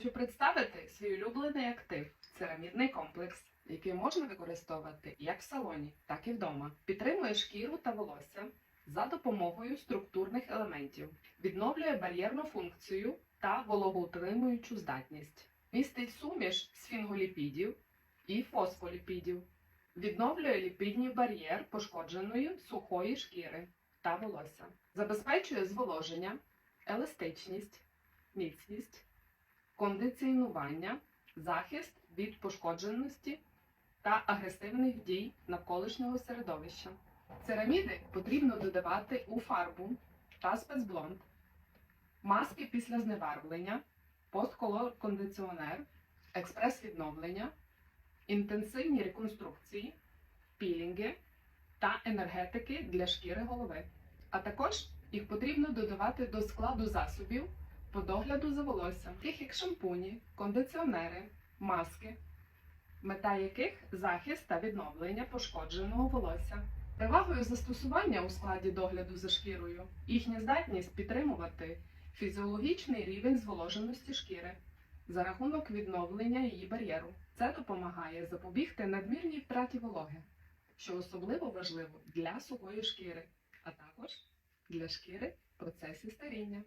хочу представити свій улюблений актив церамідний комплекс, який можна використовувати як в салоні, так і вдома. Підтримує шкіру та волосся за допомогою структурних елементів, відновлює бар'єрну функцію та вологоутримуючу здатність, містить суміш сфінголіпідів і фосфоліпідів, відновлює ліпідний бар'єр пошкодженої сухої шкіри та волосся, забезпечує зволоження, еластичність, міцність, кондиціонування, захист від пошкодженості та агресивних дій навколишнього середовища. Цераміди потрібно додавати у фарбу та спецблонд, маски після зневарвлення, постколор кондиціонер, експрес-відновлення, інтенсивні реконструкції, пілінги та енергетики для шкіри голови. А також їх потрібно додавати до складу засобів по догляду за волоссям, таких як шампуні, кондиціонери, маски, мета яких захист та відновлення пошкодженого волосся. Перевагою застосування у складі догляду за шкірою їхня здатність підтримувати фізіологічний рівень зволоженості шкіри за рахунок відновлення її бар'єру. Це допомагає запобігти надмірній втраті вологи, що особливо важливо для сухої шкіри, а також для шкіри в процесі старіння.